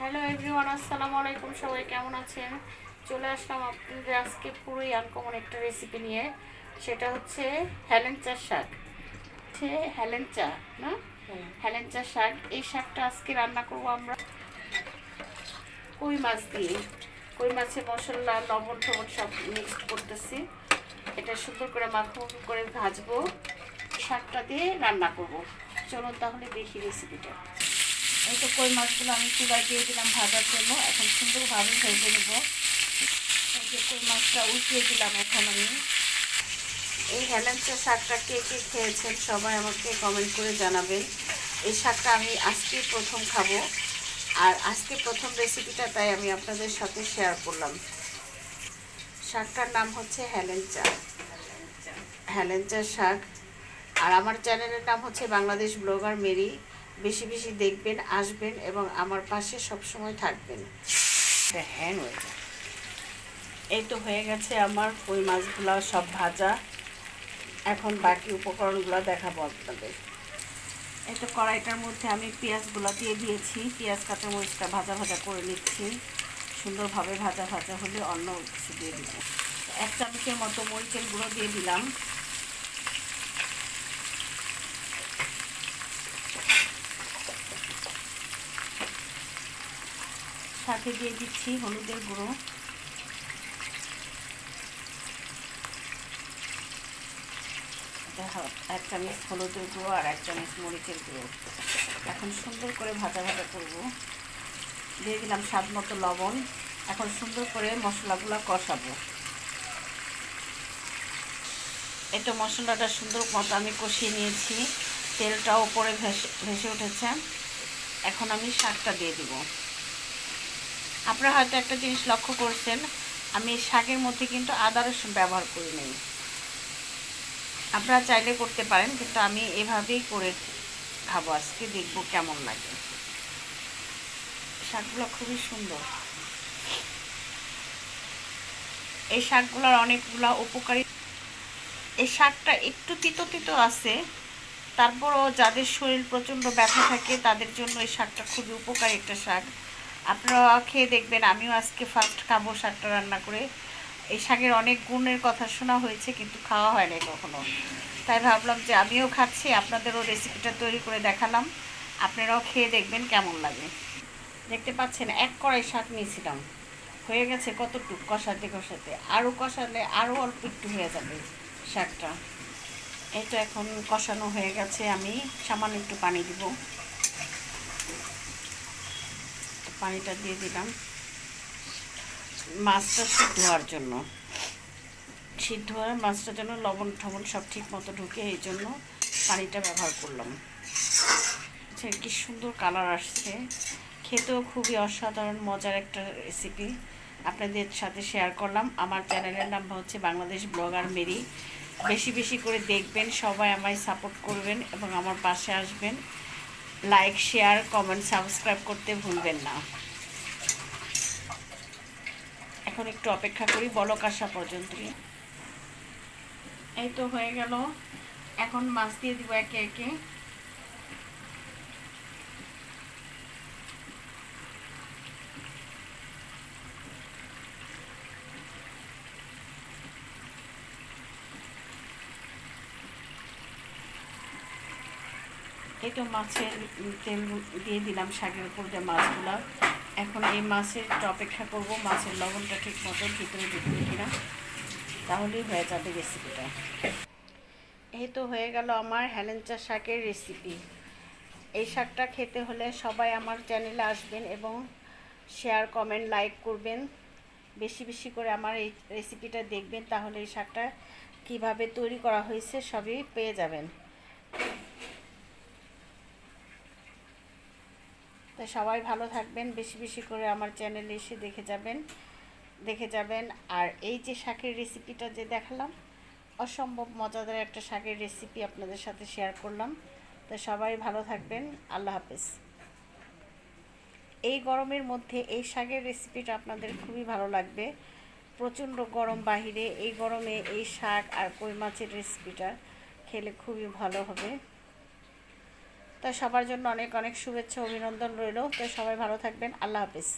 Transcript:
Hello everyone আসসালামু আলাইকুম। সবাই কেমন আছেন? চলে আসলাম আপনাদের আজকে পুরোই আনকমন একটা রেসিপি নিয়ে। সেটা হচ্ছে হেলেঞ্চা শাক। হচ্ছে হেলেঞ্চা না? হেলেঞ্চা শাক এই শাকটা আজকে রান্না করব আমরা কই মাছ দিয়ে। কই মাছের মশলা লবণ টবণ সব মিক্সড করতেছি। এটা সুন্দর করে মাখো করে ভাজবো। শাকটা দিয়ে রান্না করব। চলুন তাহলে দেখি রেসিপিটা এই তো কই মাছগুলো আমি চুলায় দিয়ে দিলাম ভাজার জন্য। এখন সুন্দরভাবে ভেজে নেব এই যে কই মাছটা উঠিয়ে দিলাম এখন আমি। এই হেলেন্সা শাকটা কে কে খেয়েছেন সবাই আমাকে কমেন্ট করে জানাবেন। এই শাকটা আমি আজকে প্রথম খাব। আর আজকে প্রথম রেসিপিটা তাই আমি আপনাদের সাথে শেয়ার করলাম। শাকটার নাম হচ্ছে হেলেঞ্চা। হেলেঞ্চা শাক। আর আমার চ্যানেলের নাম হচ্ছে বাংলাদেশ ব্লগার মেরি। বেশি বেশি দেখবেন আসবেন এবং আমার পাশে সব সময় থাকবেন। এটা হ্যাং হয়ে যায় এই তো হয়ে গেছে আমার কই মাছগুলো সব ভাজা। এখন বাকি উপকরণগুলো দেখাবো আপনাদের। এই তো কড়াইটার মধ্যে আমি পেঁয়াজগুলো দিয়ে দিয়েছি। পেঁয়াজ কাঁচামরিচটা ভাজা ভাজা করে নিচ্ছি। সুন্দরভাবে ভাজা ভাজা হলে অন্য কিছু দিয়ে দিব। এক চামচের মতো মরিচের গুঁড়ো দিয়ে দিলাম। সাথে দিয়ে দিচ্ছি হলুদের গুঁড়ো। এক চামচ হলুদের গুঁড়ো আর এক চামচ মরিচের গুঁড়ো। এখন সুন্দর করে ভাজা ভাজা করব। দিয়ে দিলাম স্বাদ মতো লবণ। এখন সুন্দর করে মশলাগুলো কষাবো। এটা মশলাটা সুন্দর মতো আমি কষিয়ে নিয়েছি। তেলটাও উপরে ভেসে ভেসে উঠেছে। এখন আমি শাকটা দিয়ে দিব। আপনারা হয়তো একটা জিনিস লক্ষ্য করছেন, আমি শাকের মধ্যে কিন্তু আদা রসুন ব্যবহার করি নেই। আপনারা চাইলে করতে পারেন, কিন্তু আমি এভাবেই করে খাব। আজকে দেখব কেমন লাগে। শাকগুলো খুবই সুন্দর। এই শাকগুলোর অনেকগুলো উপকারী। এই শাকটা একটু তিতো তিতো আছে, তারপরও যাদের শরীর প্রচণ্ড ব্যথা থাকে, তাদের জন্য এই শাকটা খুবই উপকারী একটা শাক। আপনারা খেয়ে দেখবেন, আমিও আজকে ফার্স্ট খাব শাকটা রান্না করে। এই শাকের অনেক গুণের কথা শোনা হয়েছে, কিন্তু খাওয়া হয় না কখনো। তাই ভাবলাম যে আমিও খাচ্ছি, আপনাদেরও রেসিপিটা তৈরি করে দেখালাম। আপনারাও খেয়ে দেখবেন কেমন লাগে। দেখতে পাচ্ছেন, এক কড়াই শাক নিয়েছিলাম। হয়ে গেছে কতটুকু কষাতে কষাতে আরও কষালে আরও অল্প একটু হয়ে যাবে শাকটা। এটা এখন কষানো হয়ে গেছে, আমি সামান্য একটু পানি দিব। পানিটা দিয়ে দিলাম। মাছটা সিদ্ধ হওয়ার জন্য। সিদ্ধ হওয়ার মাছটা যেন লবণ ঠবণ সব ঠিক মতো ঢুকে এই জন্য পানিটা ব্যবহার করলাম। আচ্ছা কি সুন্দর কালার আসছে। খেতেও খুবই অসাধারণ, মজার একটা রেসিপি আপনাদের সাথে শেয়ার করলাম। আমার চ্যানেলের নাম হচ্ছে বাংলাদেশ ব্লগার মেরি। বেশি বেশি করে দেখবেন, সবাই আমায় সাপোর্ট করবেন এবং আমার পাশে আসবেন। লাইক শেয়ার কমেন্ট সাবস্ক্রাইব করতে ভুলবেন না। এখন একটু অপেক্ষা করি বলক আসা পর্যন্ত। এই তো হয়ে গেল। এখন মাছ দিয়ে দিব একে একে। এই তো মাছের তেল দিয়ে দিলাম শাকের উপর যে মাছগুলো। এখন এই মাছের অপেক্ষা করব, মাছের লবণটা ঠিক মতো ভিতরে ঢুকবে কিনা। তাহলেই হয়ে যাবে রেসিপিটা এই তো হয়ে গেল আমার হেলেঞ্চা শাকের রেসিপি এই শাকটা খেতে হলে সবাই আমার চ্যানেলে আসবেন এবং শেয়ার কমেন্ট লাইক করবেন। বেশি বেশি করে আমার এই রেসিপিটা দেখবেন, তাহলে এই শাকটা কীভাবে তৈরি করা হয়েছে সবই পেয়ে যাবেন। তো সবাই ভালো থাকবেন, বেশি বেশি করে আমার চ্যানেলে এসে দেখে যাবেন দেখে যাবেন। আর এই যে শাকের রেসিপিটা যে দেখালাম, অসম্ভব মজাদার একটা শাকের রেসিপি আপনাদের সাথে শেয়ার করলাম। তো সবাই ভালো থাকবেন, আল্লাহ হাফেজ। এই গরমের মধ্যে এই শাকের রেসিপিটা আপনাদের খুবই ভালো লাগবে। প্রচণ্ড গরম বাহিরে, এই গরমে এই শাক আর কই মাছের রেসিপিটা খেলে খুবই ভালো হবে। তো সবার জন্য অনেক অনেক শুভেচ্ছা অভিনন্দন রইল। তো সবাই ভালো থাকবেন। আল্লাহ হাফিজ।